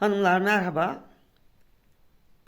Hanımlar merhaba.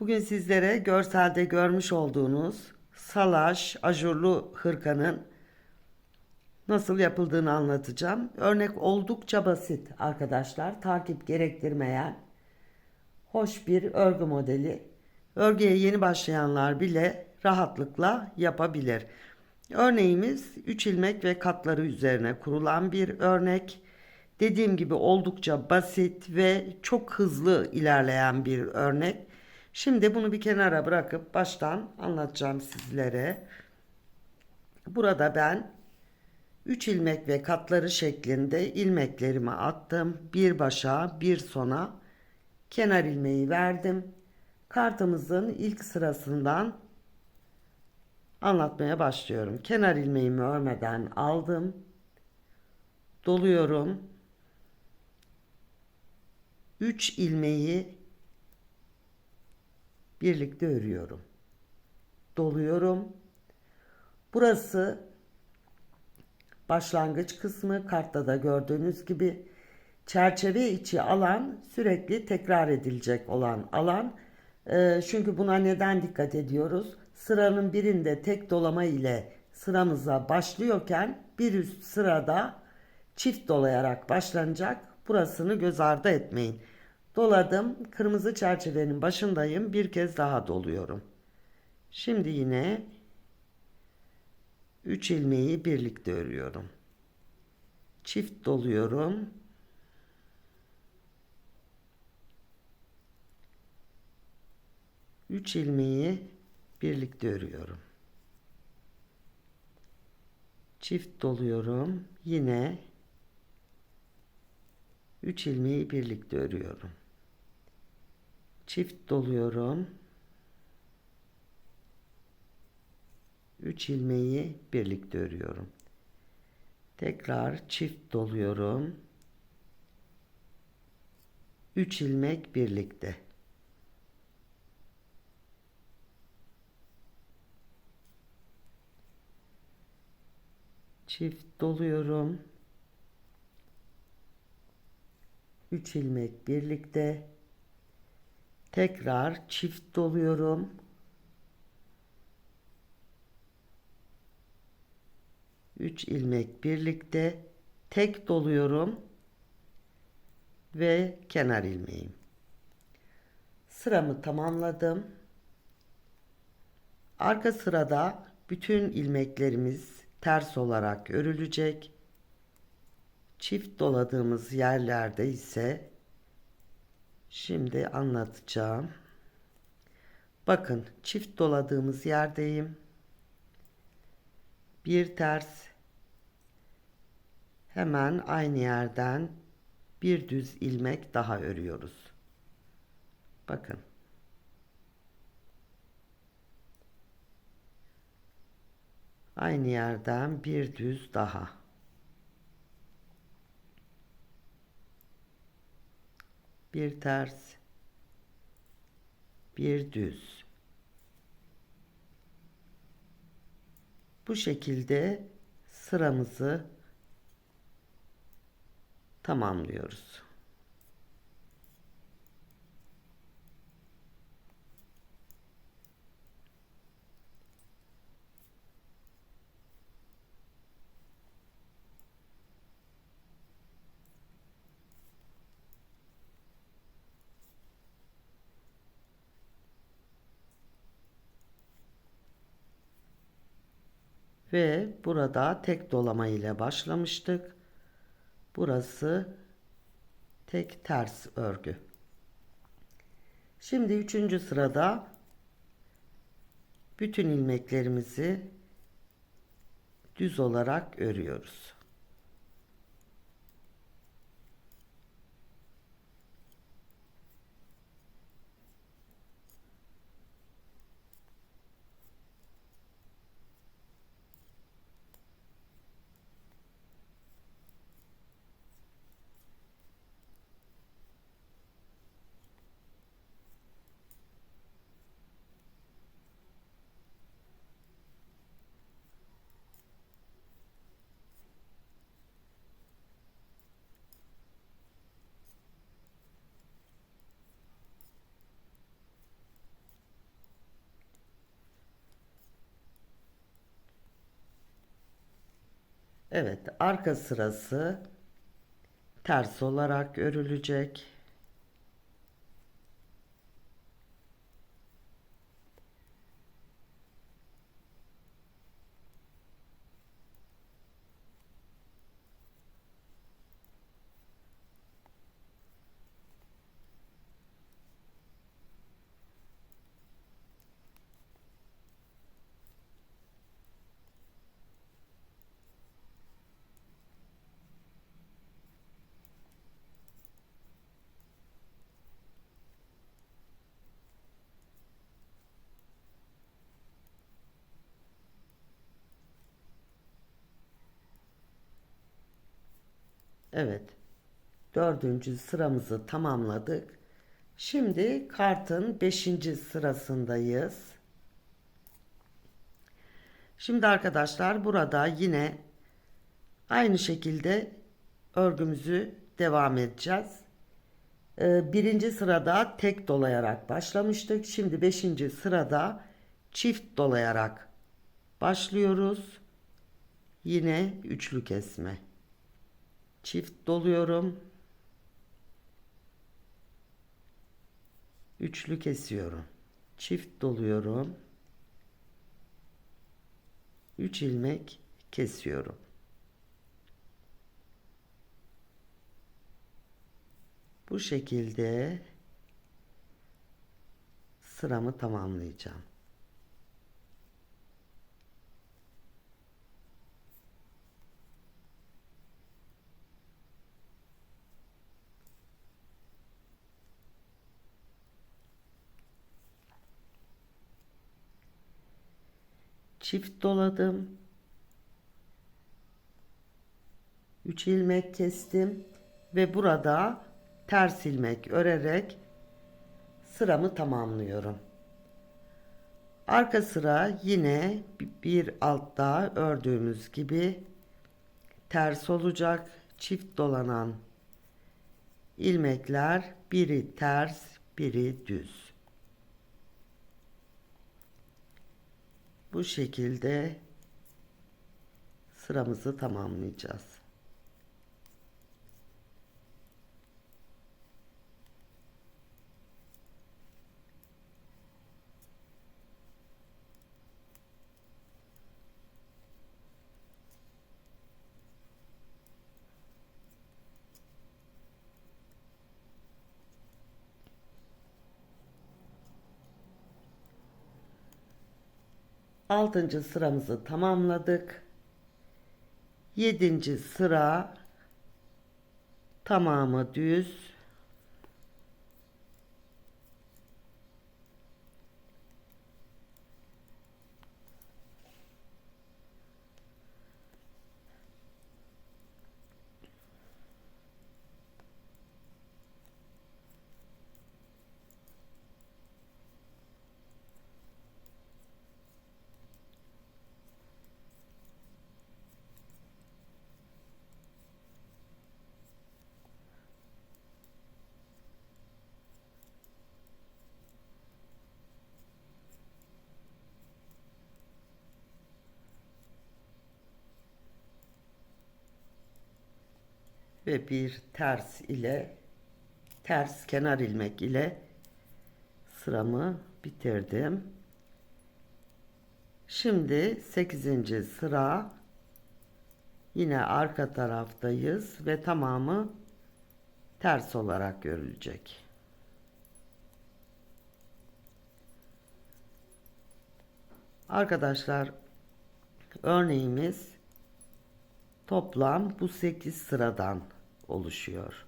Bugün sizlere görselde görmüş olduğunuz salaş ajurlu hırkanın nasıl yapıldığını anlatacağım. Örnek oldukça basit arkadaşlar. Takip gerektirmeyen hoş bir örgü modeli. Örgüye yeni başlayanlar bile rahatlıkla yapabilir. Örneğimiz 3 ilmek ve katları üzerine kurulan bir örnek. Dediğim gibi oldukça basit ve çok hızlı ilerleyen bir örnek. Şimdi bunu bir kenara bırakıp baştan anlatacağım sizlere. Burada ben 3 ilmek ve katları şeklinde ilmeklerimi attım. Bir başa, bir sona kenar ilmeği verdim. Kartımızın ilk sırasından anlatmaya başlıyorum. Kenar ilmeğimi örmeden aldım. Doluyorum. 3 ilmeği birlikte örüyorum. Doluyorum. Burası başlangıç kısmı kartta da gördüğünüz gibi çerçeve içi alan sürekli tekrar edilecek olan alan. Ee, çünkü buna neden dikkat ediyoruz? Sıranın birinde tek dolama ile sıramıza başlıyorken bir üst sırada çift dolayarak başlanacak. Burasını göz ardı etmeyin. Doladım. Kırmızı çerçevenin başındayım. Bir kez daha doluyorum. Şimdi yine 3 ilmeği birlikte örüyorum. Çift doluyorum. Üç ilmeği birlikte örüyorum. Çift doluyorum. Yine 3 ilmeği birlikte örüyorum. Çift doluyorum. 3 ilmeği birlikte örüyorum. Tekrar çift doluyorum. 3 ilmek birlikte. Çift doluyorum. 3 ilmek birlikte tekrar çift doluyorum. Üç ilmek birlikte tek doluyorum ve kenar ilmeğim. Sıramı tamamladım. Arka sırada bütün ilmeklerimiz ters olarak örülecek. Çift doladığımız yerlerde ise şimdi anlatacağım. Bakın çift doladığımız yerdeyim. Bir ters hemen aynı yerden bir düz ilmek daha örüyoruz. Bakın. Aynı yerden bir düz daha. Bir ters, bir düz. Bu şekilde sıramızı tamamlıyoruz. Ve burada tek dolama ile başlamıştık. Burası tek ters örgü. Şimdi üçüncü sırada bütün ilmeklerimizi düz olarak örüyoruz. Evet, arka sırası ters olarak örülecek. Evet. Dördüncü sıramızı tamamladık. Şimdi kartın beşinci sırasındayız. Şimdi arkadaşlar burada yine aynı şekilde örgümüzü devam edeceğiz. Ee, birinci sırada tek dolayarak başlamıştık. Şimdi beşinci sırada çift dolayarak başlıyoruz. Yine üçlü kesme çift doluyorum. Üçlü kesiyorum. Çift doluyorum. 3 ilmek kesiyorum. Bu şekilde sıramı tamamlayacağım. Çift doladım. 3 ilmek kestim ve burada ters ilmek örerek sıramı tamamlıyorum. Arka sıra yine bir altta ördüğümüz gibi ters olacak. Çift dolanan ilmekler biri ters, biri düz. Bu şekilde sıramızı tamamlayacağız. Altıncı sıramızı tamamladık. Yedinci sıra tamamı düz. Ve bir ters ile ters kenar ilmek ile sıramı bitirdim. Şimdi 8. sıra yine arka taraftayız ve tamamı ters olarak görülecek. Arkadaşlar örneğimiz Toplam bu 8 sıradan oluşuyor.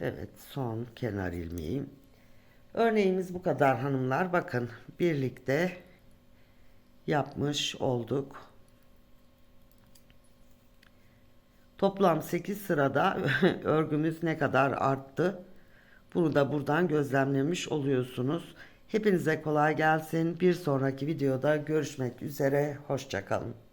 Evet son kenar ilmeğim. Örneğimiz bu kadar hanımlar. Bakın birlikte yapmış olduk. Toplam 8 sırada örgümüz ne kadar arttı? Bunu da buradan gözlemlemiş oluyorsunuz. Hepinize kolay gelsin. Bir sonraki videoda görüşmek üzere. Hoşçakalın.